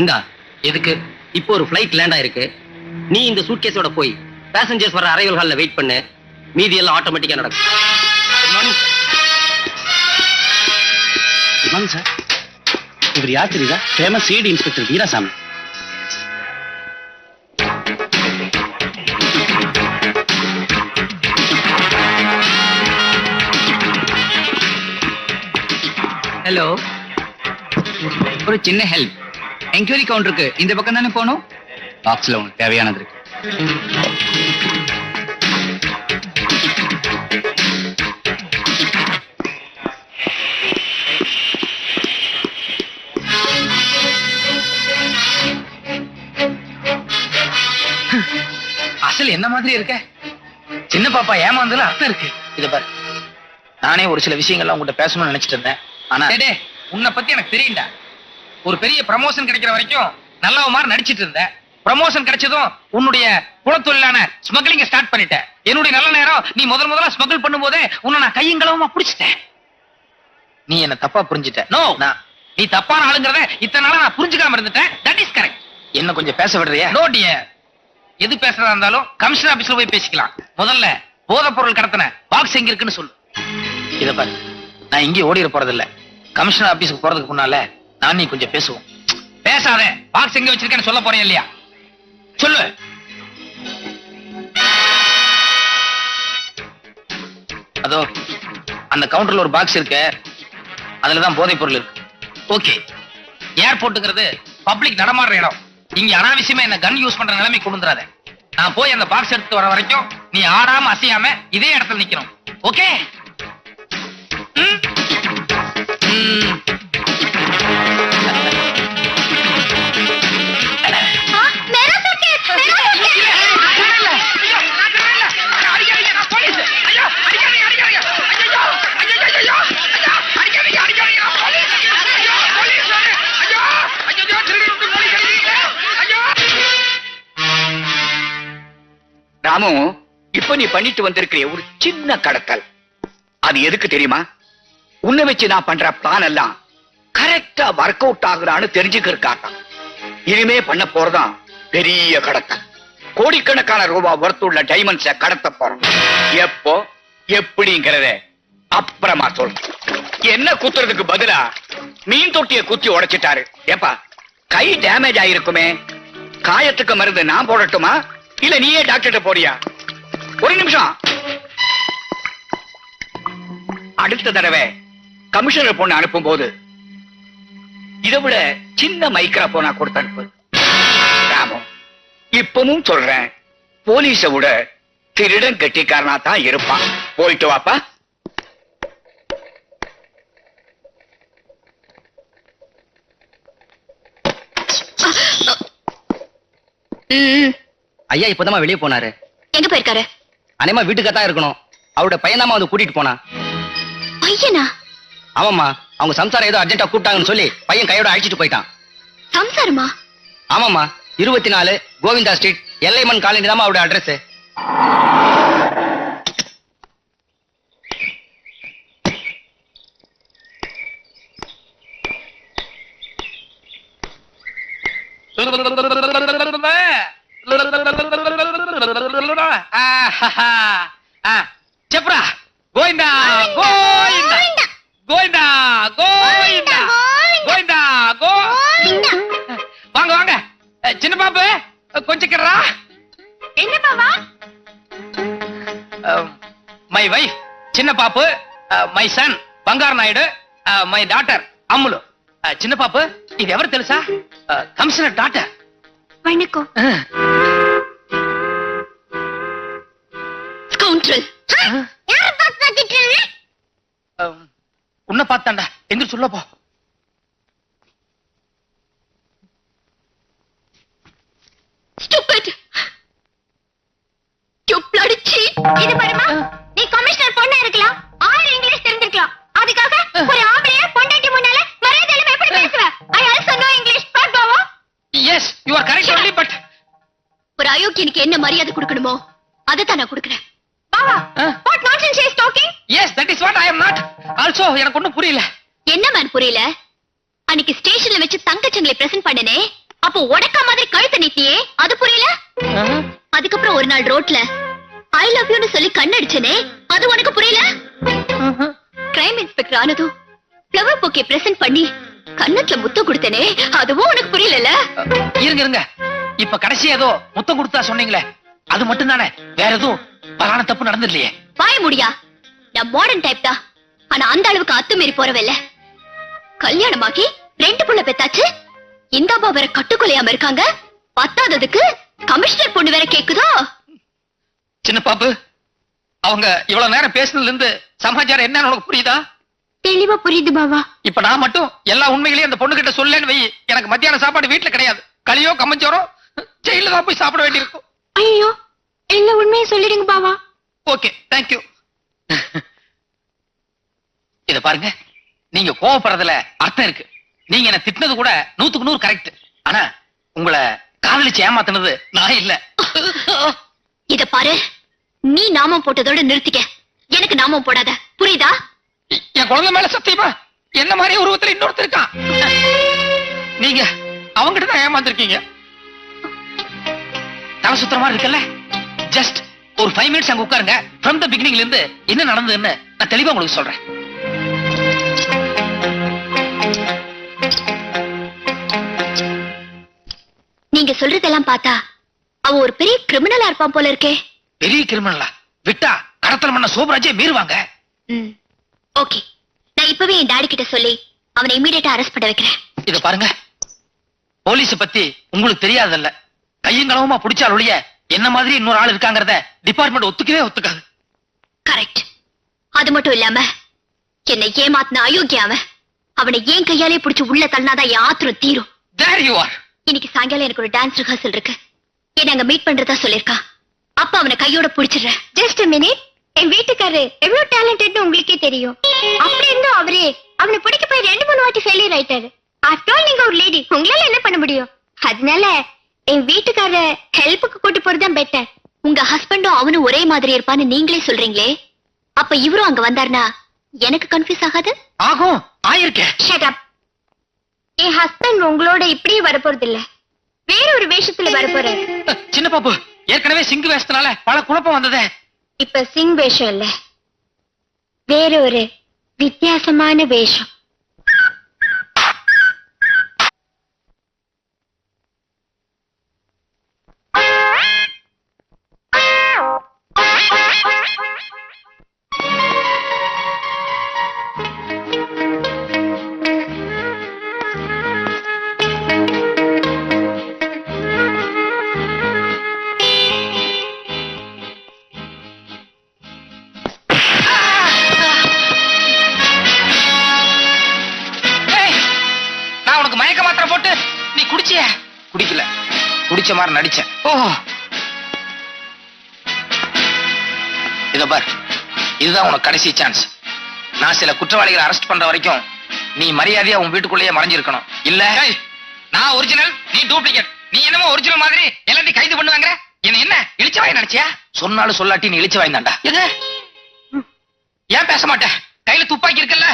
இந்தா எதுக்கு? இப்போ ஒரு ஃப்ளைட் லேண்ட் ஆயிருக்கு. நீ இந்த சூட்கேஸோட போய் பேசஞ்சர்ஸ் வர அரைவல் ஹால்ல வெயிட் பண்ணு. மீதி எல்லாம் ஆட்டோமேட்டிக்கா நடக்கும். வாங்க சார் இவர் யார் தெரியுதா? Famous CID inspector Veerasamy. Hello ஒரு சின்ன ஹெல்ப் என்கொயரி கவுண்டருக்கு இந்த பக்கம் தானே போகணும்? பாக்ஸ்ல உங்களுக்கு தேவையானது இருக்கு. அசல் என்ன மாதிரி இருக்க? சின்ன பாப்பா ஏமாந்ததுல அர்த்தம் இருக்கு. இத பாரு. நானே ஒரு சில விஷயங்கள்லாம் உங்ககிட்ட பேசணும்னு நினைச்சிட்டு இருந்தேன். ஆனா டே உன்னை பத்தி எனக்கு தெரியும்டா. ஒரு பெரிய ப்ரமோஷன் கிடைக்கிற வரைக்கும் நல்லவ மாதிரி நடிச்சிட்டு இருந்தேன். ப்ரமோஷன் கிடைச்சதும் உன்னுடைய குலத்தொழிலான ஸ்மக்லிங்க ஸ்டார்ட் பண்ணிட்டேன். என்னுடைய நல்ல நேரம் நீ முதல் முதல்ல ஸ்மகிள் பண்ணும்போதே உன்னை நான் கையங்களவமா பிடிச்சிட்டேன். நீ என்ன தப்பா புரிஞ்சிட்ட. நோ நான் நீ தப்பான ஆளுங்கிறத இத்தனை நாளா நான் புரிஞ்சுக்காம இருந்துட்டேன். தட் இஸ் கரெக்ட் என்ன கொஞ்சம் பேச விடுறியா? நோ டியர் எது பேசுறதா இருந்தாலும் கமிஷனர் ஆபீஸ்ல போய் பேசிக்கலாம். முதல்ல போதைப் பொருள் கடத்தின பாக்ஸ் எங்க இருக்குன்னு சொல்லு. இத பாரு. நான் இங்கேயும் ஓடிட போறது இல்ல கமிஷனர் ஆபீஸ்க்கு போறதுக்கு முன்னால நான் நீ கொஞ்சம் பேசுவோம். பேசாத பாக்ஸ் எங்க வச்சிருக்கேன்னு சொல்ல போறேன் இல்லையா? சொல்லு. அதோ அந்த கவுண்டர்ல ஒரு பாக்ஸ் இருக்கு. அதுலதான் போதைப் பொருள் இருக்கு. ஓகே ஏர்போர்ட்டுங்கிறது பப்ளிக் நடமாடுற இடம். இங்க அனாவசியமா என்ன கன் யூஸ் பண்ற நிலைமை கொண்டுறாத நான் போய் அந்த பாக்ஸ் எடுத்து வர வரைக்கும் நீ ஆடாம அசையாம இதே இடத்துல நிக்கணும். ஓகே ராமு இப்ப நீ பண்ணிட்டு வந்திருக்கிற ஒரு சின்ன கடத்தல். அது எதுக்கு தெரியுமா? உன்னை வச்சு நான் பண்ற பிளான் எல்லாம் கரெக்டா ஒர்க் அவுட் ஆகுறான்னு தெரிஞ்சுக்கிறதுக்காக இனிமே பண்ண போறதான் பெரிய கடத்த கோடிக்கணக்கான ரூபாய் ஒர்த்துள்ள டைமண்ட்ஸ கடத்த போறோம். எப்போ? எப்படிங்கிறத அப்புறமா சொல்றேன். என்ன குத்துறதுக்கு பதிலா மீன் தொட்டிய குத்தி உடைச்சிட்டாரு. ஏப்பா கை டேமேஜ் ஆயிருக்குமே. காயத்துக்கு மருந்து நான் போடட்டுமா? இல்ல நீயே டாக்டர்கிட்ட போறியா? ஒரு நிமிஷம். அடுத்த தடவை கமிஷனர் பொண்ணு அனுப்பும் போது இதை விட சின்ன மைக்ரா போனா கொடுத்து அனுப்பு. இப்பவும் சொல்றேன் போலீஸ விட திருடன் கெட்டிக்காரனா தான் இருப்பான். போயிட்டு வாப்பா. ஐயா இப்பதாம்மா வெளியே போனாரு. எங்க போயிருக்காரு? அனேமா வீட்டுக்கு தான் இருக்கணும். அவரோட பையன் வந்து கூட்டிட்டு போனா. பையனா? ஆமாம்மா அவங்க சம்சாரம் ஏதோ அர்ஜென்ட்டா கூப்பிட்டாங்கன்னு சொல்லி பையன் கையோட அழைச்சிட்டு போயிட்டான். சம்சாரமா? ஆமாம்மா இருபத்தி நாலு கோவிந்தா ஸ்ட்ரீட் எல்லைமன் காலனி தான் அவரோட அட்ரஸ் சின்ன பாப்பு கொஞ்சம் கிடறா என்ன பாவா மை வைஃப் சின்ன Pappu my son Bangaru Naidu my daughter Ammulu அஹ், சின்ன பாப்பு இது ఎవరు తెలుసా కమిషనర్ డాటర్ வணக்கம் ஸ்கவுண்ட்ரல் யார பார்த்து பார்த்துட்டு ஒரு அயோக்கியனுக்கு என்ன மரியாதை கொடுக்கணுமோ அதை தான் நான் கொடுக்குறேன். பாவா what nonsense is talking yes that is what I am not also எனக்கு ஒண்ணும் புரியல. என்ன மேன் புரியல? அன்னைக்கு ஸ்டேஷன்ல வச்சு தங்கச்சங்களை பிரசன்ட் பண்ணனே அப்போ உடக்கா மாதிரி கழுத்தை நீட்டியே அது புரியல? அதுக்கப்புறம் ஒரு நாள் ரோட்ல ஐ லவ் யூன்னு சொல்லி கண்ணடிச்சனே அது உனக்கு புரியல? கிரைம் இன்ஸ்பெக்டர் ஆனதும் ஃப்ளவர் பொக்கே பிரசன்ட் பண்ணி கன்னத்துல முத்தம் கொடுத்தனே அதுவும் உனக்கு புரியலல இருங்க இருங்க. இப்ப கடைசி ஏதோ முத்தம் கொடுத்தா சொன்னீங்களே அது மட்டும் தானே வேற எதுவும் பலான தப்பு நடந்துடலையே வாய முடியா? நான் மாடர்ன் டைப் தான். ஆனா அந்த அளவுக்கு அத்துமீறி போறவில்ல. கல்யாணமாக்கி ரெண்டு புள்ள பெத்தாச்சு. இந்த அம்மா வேற கட்டுக்கொலையாம இருக்காங்க. பத்தாததுக்கு கமிஷனர் பொண்ணு வேற கேக்குதோ? சின்ன பாப்பு அவங்க இவ்வளவு நேரம் பேசுனதுல இருந்து சமாச்சாரம் என்னன்னு உனக்கு புரியுதா? தெளிவா புரியுது பாவா. இப்ப நான் மட்டும் எல்லா உண்மைகளையும் அந்த பொண்ணு கிட்ட சொல்லேன்னு வை. எனக்கு மத்தியான சாப்பாடு வீட்டுல கிடையாது. களியோ கம்மஞ்சோரோ ஜெயில தான் போய் சாப்பிட வேண்டியிருக்கும். ஐயோ எல்லா உண்மையும் சொல்லிடுங்க பாவா. ஓகே தேங்க்யூ இத பாருங்க நீங்க கோவப்படுறதுல அர்த்தம் இருக்கு. நீங்க என்ன திட்டினது கூட நூத்துக்கு நூறு கரெக்ட் ஆனா உங்களை காதலிச்சு ஏமாத்துனது நான் இல்ல. இத பாரு நீ நாமம் போட்டதோட நிறுத்திக்க. எனக்கு நாமம் போடாத. புரியுதா? என் குழந்தை மேல சத்தியமா? என்ன மாதிரி உருவத்துல இன்னொருத்தர் இருக்கான்? நீங்க அவங்கிட்ட தான் ஏமாந்துருக்கீங்க. தலை சுத்துற மாதிரி இருக்குல்ல? ஜஸ்ட் ஒரு ஃபைவ் மினிட்ஸ் அங்க உட்காருங்க. ஃப்ரம் த பிகினிங்ல இருந்து என்ன நடந்ததுன்னு நான் தெளிவா உங்களுக்கு சொல்றேன். நீங்க சொல்றதெல்லாம் பார்த்தா அவன் ஒரு பெரிய கிரிமினலா இருப்பான் போல இருக்கே. பெரிய கிரிமினலா விட்டா கடத்தல் பண்ண சோபராஜே மீறுவாங்க. ஓகே. நான் இப்பவே என் டாடி கிட்ட சொல்லி அவனை இமீடியட்டா அரெஸ்ட் பண்ண வைக்கிறேன். இத பாருங்க. போலீஸ பத்தி உங்களுக்கு தெரியாதல்ல. கையங்களவுமா பிடிச்சால் ஒழிய என்ன மாதிரி இன்னொரு ஆள் இருக்காங்கறத டிபார்ட்மெண்ட் ஒத்துக்கவே ஒத்துக்காது. கரெக்ட் அது மட்டும் இல்லாம என்னை ஏமாத்தின அயோக்கிய அவன் ஏன் கையாலே பிடிச்சு உள்ள தள்ளினாதான் என் ஆத்திரம் தீரும். தேர் யூ ஆர் இன்னைக்கு சாயங்காலம் எனக்கு ஒரு டான்ஸ் ரிஹர்சல் இருக்கு. என்ன அங்க மீட் பண்றதா சொல்லிருக்கான் அப்ப அவனை கையோட புடிச்சிடுறேன். ஜஸ்ட் மினிட் என் வீட்டுக்காரரு எவ்வளவு டேலண்டட்னு உங்களுக்கே தெரியும். அப்படி இருந்தும் அவரே அவனை பிடிக்க போய் ரெண்டு மூணு வாட்டி ஃபெயிலியர் ஆயிட்டாரு. ஆஃப்டர் ஆல் நீங்க ஒரு லேடி உங்களால என்ன பண்ண முடியும்? அதனால என் வீட்டுக்காரர ஹெல்ப்புக்கு கூட்டி போறதுதான் பெட்டர் உங்க ஹஸ்பண்டும் அவனும் ஒரே மாதிரி இருப்பான்னு நீங்களே சொல்றீங்களே? அப்ப இவரும் அங்க வந்தாருனா எனக்கு கன்ஃபியூஸ் ஆகாது? ஆகும். ஆயிருக்கேன் ஷட் அப் என் ஹஸ்பண்ட் உங்களோட இப்படியே வரப்போறது இல்ல வேற ஒரு வேஷத்துல வரப்போறாரு. சின்ன பாப்பு ஏற்கனவே சிங்கு வேஷத்தினால பல குழப்பம் வந்ததே. இப்ப சிங் வேஷம் இல்ல. வேற ஒரு வித்தியாசமான வேஷம். நடிச்சேன். ஓ இத பார் இதுதான் உனக்கு கடைசி சான்ஸ் நான் சில குற்றவாளிகளை அரெஸ்ட் பண்ற வரைக்கும் நீ மரியாதையா உன் வீட்டுக்குள்ளேயே மறைஞ்சிருக்கணும். இல்ல? நான் ஒரிஜினல் நீ டூப்ளிகேட் நீ என்னமோ ஒரிஜினல் மாதிரி எல்லாத்தையும் கைது பண்ணுவாங்க என்ன என்ன இழிச்சவாய் நினைச்சியா சொன்னாலும் சொல்லாட்டி நீ இழிச்சவாய் தான்டா. எது ஏன் பேச மாட்டேன் கையில துப்பாக்கி இருக்குல்ல?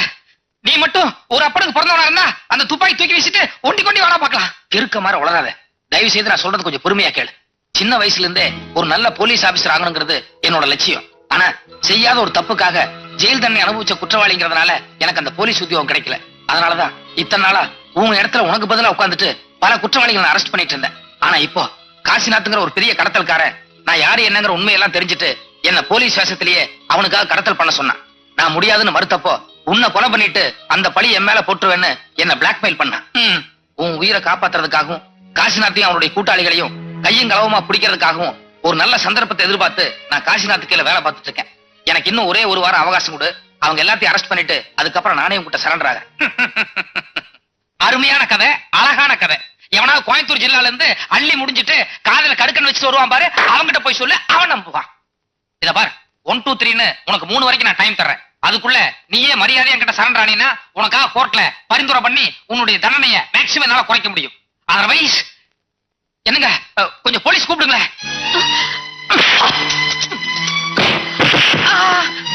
நீ மட்டும் ஒரு அப்பனுக்கு பிறந்தவனா இருந்தா அந்த துப்பாக்கி தூக்கி வீசிட்டு ஒண்டி கொண்டி வாடா பார்க்கலாம். இருக்க மாதிரி உளராத தயவு செய்து நான் சொல்றது கொஞ்சம் பொறுமையா கேளு. சின்ன வயசுல இருந்தே ஒரு நல்ல போலீஸ் ஆபீசர் ஆகணுங்கிறது என்னோட லட்சியம். ஆனா செய்யாத ஒரு தப்புக்காக ஜெயில் தண்டனை அனுபவிச்ச குற்றவாளிங்கிறதுனால எனக்கு அந்த போலீஸ் உத்தியோகம் கிடைக்கல. அதனாலதான் இத்தனை நாளா உங்க இடத்துல உனக்கு பதிலா உட்காந்துட்டு பல குற்றவாளிகளை அரெஸ்ட் பண்ணிட்டு இருந்தேன். ஆனா இப்போ காசிநாத்துங்கிற ஒரு பெரிய கடத்தல்காரன் நான் யாரு என்னங்கிற உண்மையெல்லாம் தெரிஞ்சுட்டு என்ன போலீஸ் வேஷத்திலேயே அவனுக்காக கடத்தல் பண்ண சொன்னான். நான் முடியாதுன்னு மறுத்தப்போ உன்னை கொலை பண்ணிட்டு அந்த பழி என் மேல போட்டுருவேன்னு என்ன பிளாக்மெயில் பண்ணான். உன் உயிரை காப்பாத்துறதுக்காகவும் காசிநாத்தையும் அவனுடைய கூட்டாளிகளையும் கையும் களவுமா பிடிக்கிறதுக்காகவும் ஒரு நல்ல சந்தர்ப்பத்தை எதிர்பார்த்து நான் காசிநாத்து கீழே வேலை பார்த்துட்டு இருக்கேன். எனக்கு இன்னும் ஒரே ஒரு வாரம் அவகாசம் கொடு. அவங்க எல்லாத்தையும் அரெஸ்ட் பண்ணிட்டு அதுக்கப்புறம் நானே உங்ககிட்ட சரண்டர் ஆக அருமையான கதை அழகான கதை. எவனாவது கோயம்புத்தூர் ஜில்லால இருந்து அள்ளி முடிஞ்சிட்டு காதல கடுக்கன் வச்சுட்டு வருவான் பாரு. அவன்கிட்ட போய் சொல்லு அவன் நம்புவான். இத பாரு ஒன் டூ த்ரீன்னு உனக்கு மூணு வரைக்கும் நான் டைம் தர்றேன். அதுக்குள்ள நீயே மரியாதை என்கிட்ட சரண்டர் ஆனீன்னா உனக்காக கோர்ட்ல பரிந்துரை பண்ணி உன்னுடைய தண்டனையை மேக்சிமம் என்னால குறைக்க முடியும். அதர்வைஸ் என்னங்க? கொஞ்சம் போலீஸ் கூப்பிடுங்களேன்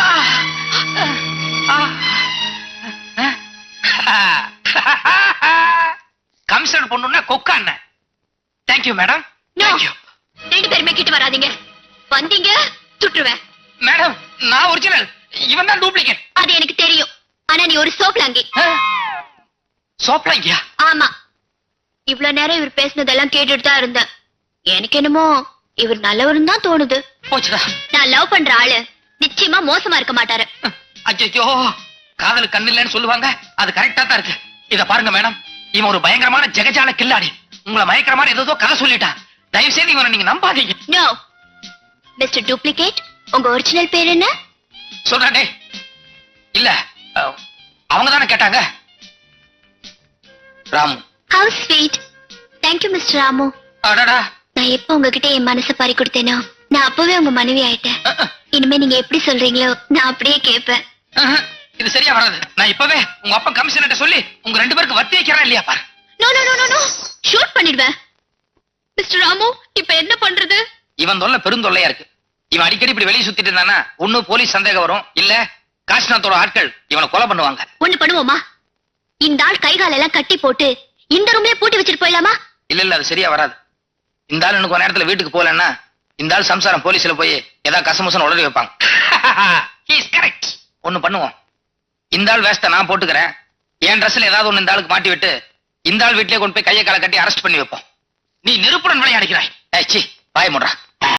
ஆ. கமிஷனர் பொண்ணுன்னா கொக்கா அண்ணன். Thank you madam. தேங்க்யூ ரெண்டு பேருமே கிட்ட வராதீங்க. வந்தீங்க சுட்டுருவேன். மேடம் நான் ஒரிஜினல் இவன் தான் டூப்ளிகேட் அது எனக்கு தெரியும். ஆனா நீ ஒரு சோப்லாங்கி சோப்லாங்கியா ஆமா. இவ்வளவு நேரம் இவர் பேசினதெல்லாம் கேட்டுட்டு தான் இருந்தேன். எனக்கு என்னமோ இவர் நல்லவரும் தான் தோணுது. போச்சுடா. நான் லவ் பண்ற ஆளு. நிச்சயமா மோசமா இருக்க மாட்டாரு. அச்சோ காதல் கண்ணு இல்லைன்னு சொல்லுவாங்க. அது கரெக்டா தான் இருக்கு. இத பாருங்க மேடம். இவன் ஒரு பயங்கரமான ஜெகஜால கில்லாடி. உங்களை மயக்கிற மாதிரி ஏதோ கதை சொல்லிட்டான். தயவு செய்து இவனை நீங்க நம்பாதீங்க. நோ மிஸ்டர் டூப்ளிகேட் உங்க ஒரிஜினல் பேர் என்ன? சொல்றானே இல்ல அவங்க தானே கேட்டாங்க. Ramu. How sweet thank you mister Ramu அடடா. நான் எப்ப உங்ககிட்ட என் மனசை பறி கொடுத்தேனோ நான் அப்பவே உங்க மனைவி ஆயிட்டேன். இனிமே நீங்க எப்படி சொல்றீங்களோ நான் அப்படியே கேட்பேன் இது சரியா வராது. நான் இப்பவே உங்க அப்பா கமிஷனர் சொல்லி உங்க ரெண்டு பேருக்கு வத்தி வைக்கிறேன் இல்லையா பாரு. No no no no no shoot பண்ணிடுவேன். மிஸ்டர் ராமு இப்ப என்ன பண்றது? இவன் தொல்லை பெருந்தொல்லையா இருக்கு. இவன் அடிக்கடி இப்படி வெளியே சுத்திட்டு இருந்தானா ஒண்ணு போலீஸ் சந்தேகம் வரும் இல்ல காஷ்நாத்தோட ஆட்கள் இவனை கொலை பண்ணுவாங்க. ஒண்ணு பண்ணுவோமா? இந்த ஆள் கை கால் எல்லாம் கட்டி போட்டு இந்த ரூம்லயே பூட்டி வச்சுட்டு போயிடலாமா? இல்ல இல்ல அது சரியா வராது. இந்த ஆள் இன்னும் கொஞ்ச நேரத்துல வீட்டுக்கு போலன்னா இந்த ஆள் சம்சாரம் போலீஸ்ல போய் ஏதாவது கசமுசன் உடனே வைப்பாங்க. கரெக்ட் ஒண்ணு பண்ணுவோம். இந்த ஆள் வேஸ்ட நான் போட்டுக்கிறேன். என் ட்ரெஸ்ல ஏதாவது ஒண்ணு இந்த ஆளுக்கு மாட்டி விட்டு இந்த ஆள் வீட்லயே கொண்டு போய் கையை காலை கட்டி அரெஸ்ட் பண்ணி வைப்போம். நீ நெருப்புடன் விளையாடுகிறாய். ஏய் சி பாய முடுறா